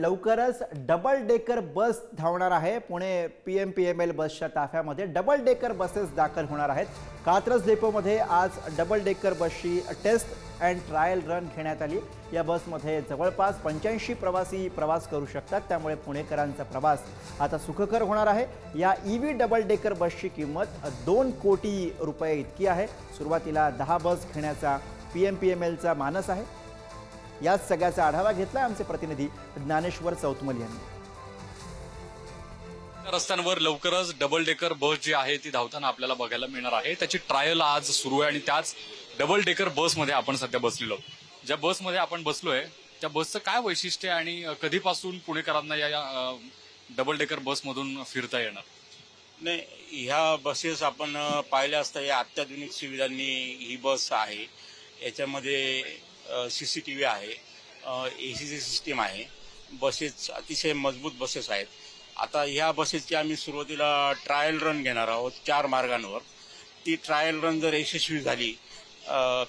लवकरच double decker bus धावणार आहे. Pune P M P M L बसच्या ताफ्यामध्ये डबल डेकर बसेस दाखल होणार आहेत. कात्रज डेपोमध्ये आज डबल डेकर बसची टेस्ट अँड ट्रायल रन घेण्यात आली. या बसमध्ये जवळपास पंच्याऐंशी प्रवासी प्रवास करू शकतात. त्यामुळे पुणेकरांचा प्रवास आता सुखकर होणार आहे. या ई व्ही डबल डेकर बसची किंमत दोन कोटी रुपये इतकी आहे. सुरुवातीला दहा बस घेण्याचा पी एम पी एम एलचा मानस आहे. याच सगळ्याचा आढावा घेतला आमचे प्रतिनिधी ज्ञानेश्वर चौतमल यांनी. रस्त्यांवर लवकरच डबल डेकर बस जी आहे ती धावताना आपल्याला बघायला मिळणार आहे. त्याची ट्रायल आज सुरू आहे आणि त्याच डबल डेकर बसमध्ये आपण सध्या बसलेलो आहोत. ज्या बसमध्ये आपण बसलोय त्या बसचं काय वैशिष्ट्य आहे आणि कधीपासून पुणेकरांना या डबल डेकर बसमधून फिरता येणार? नाही ह्या बसेस आपण पाहिल्या असता या अत्याधुनिक सुविधांनी ही बस आहे. याच्यामध्ये सी सी टी व्ही आहे. ए सी सी सिस्टीम आहे. बसेस अतिशय मजबूत बसेस आहेत. आता ह्या बसेसची आम्ही सुरुवातीला ट्रायल रन घेणार आहोत चार मार्गांवर. ती ट्रायल रन जर यशस्वी झाली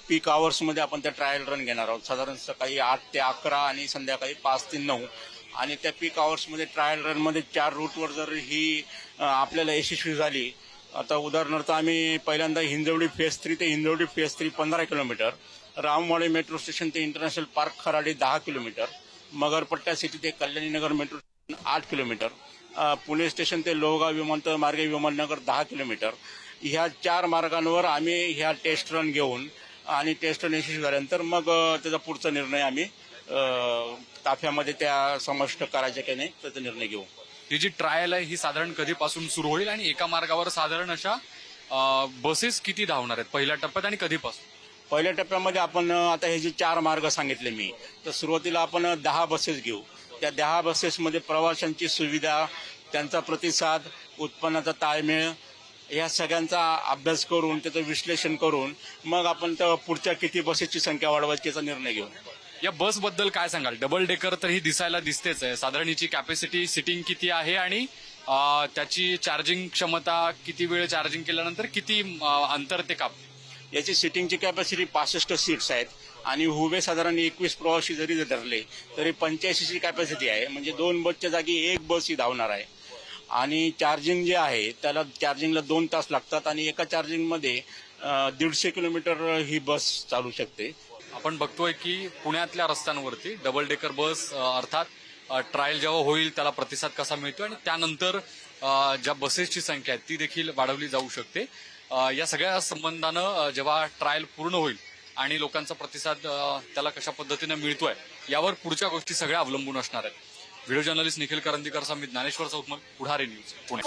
पीक आवर्समध्ये आपण त्या ट्रायल रन घेणार आहोत. साधारण सकाळी आठ ते अकरा आणि संध्याकाळी पाच ते नऊ. आणि त्या पीक आवर्समध्ये ट्रायल रनमध्ये चार रूटवर जर ही आपल्याला यशस्वी झाली आता उदाहरणार्थ आम्ही पहिल्यांदा हिंजवडी फेस थ्री ते हिंजवडी फेस थ्री पंधरा किलोमीटर रामवाडी मेट्रो स्टेशन ते इंटरनॅशनल पार्क खराडी दहा किलोमीटर मगरपट्टा सिटी ते कल्याणीनगर मेट्रो स्टेशन आठ किलोमीटर पुणे स्टेशन ते लोहगाव विमानतळ मार्गे विमाननगर दहा किलोमीटर. ह्या चार मार्गांवर आम्ही ह्या टेस्ट रन घेऊन आणि टेस्ट रन यशस्वी झाल्यानंतर मग त्याचा पुढचा निर्णय आम्ही ताफ्यामध्ये त्या समाविष्ट करायचे की नाही त्याचा निर्णय घेऊ. ही जी ट्रायल आहे ही साधारण कधीपासून सुरू होईल आणि एका मार्गावर साधारण अशा बसेस किती धावणार आहेत पहिल्या टप्प्यात आणि कधीपासून? पहिल्या टप्प्यामध्ये आपण आता हे जे चार मार्ग सांगितले मी तर सुरुवातीला आपण दहा बसेस घेऊ. त्या दहा बसेसमध्ये प्रवाशांची सुविधा त्यांचा प्रतिसाद उत्पन्नाचा ताळमेळ या सगळ्यांचा अभ्यास करून त्याचं विश्लेषण करून मग आपण त्या पुढच्या किती बसेसची संख्या वाढवायची याचा निर्णय घेऊ. या बसबद्दल काय सांगाल? डबल डेकर तर ही दिसायला दिसतेच आहे. साधारण हिची कॅपॅसिटी सिटिंग किती आहे आणि त्याची चार्जिंग क्षमता किती वेळ चार्जिंग केल्यानंतर किती अंतर ते काप याची सिटिंगची कॅपॅसिटी पासष्ट सीट्स आहेत. आणि हुबे साधारण एकवीस प्रवासी जरी धरले तरी पंच्याऐंशीची कॅपॅसिटी आहे. म्हणजे दोन बसच्या जागी एक बस ही धावणार आहे. आणि चार्जिंग जे आहे त्याला चार्जिंगला दोन तास लागतात आणि एका चार्जिंगमध्ये दीडशे किलोमीटर ही बस चालू शकते. आपण बघतोय की पुण्यातल्या रस्त्यांवरती डबल डेकर बस अर्थात ट्रायल जेव्हा होईल त्याला प्रतिसाद कसा मिळतो आणि त्यानंतर ज्या बसेसची संख्या आहे ती देखील वाढवली जाऊ शकते. या सगळ्या संबंधानं जेव्हा ट्रायल पूर्ण होईल आणि लोकांचा प्रतिसाद त्याला कशा पद्धतीनं मिळतोय यावर पुढच्या गोष्टी सगळ्या अवलंबून असणार आहेत. Video journalist Nikhil Karandikar Samit Dnyaneshwar Chaukmal Pudhari news Pune.